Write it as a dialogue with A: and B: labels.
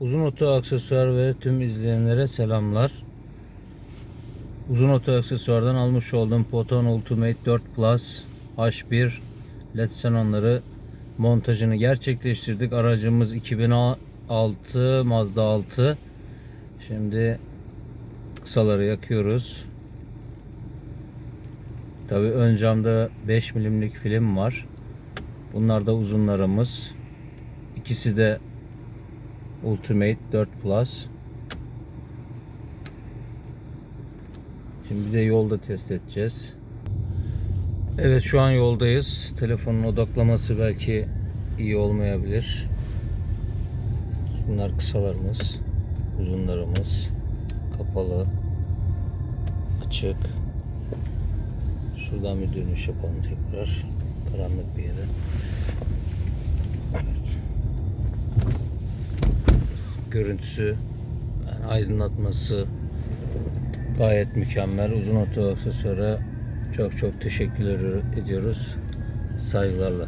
A: Uzun oto aksesuar ve tüm izleyenlere selamlar. Uzun oto aksesuardan almış olduğum Poton Ultimate 4 Plus H1 LED xenonları montajını gerçekleştirdik. Aracımız 2006 Mazda 6. Şimdi kısaları yakıyoruz. Tabi ön camda 5 milimlik film var. Bunlar da uzunlarımız. İkisi de Ultimate 4 Plus. Şimdi de yolda test edeceğiz. Evet şu an yoldayız. Telefonun odaklaması belki iyi olmayabilir. Bunlar kısalarımız, uzunlarımız, kapalı, açık. Şuradan bir dönüş yapalım tekrar. Karanlık bir yere. Görüntüsü, yani aydınlatması gayet mükemmel. Uzun oto aksesuara çok çok teşekkür ediyoruz. Saygılarla.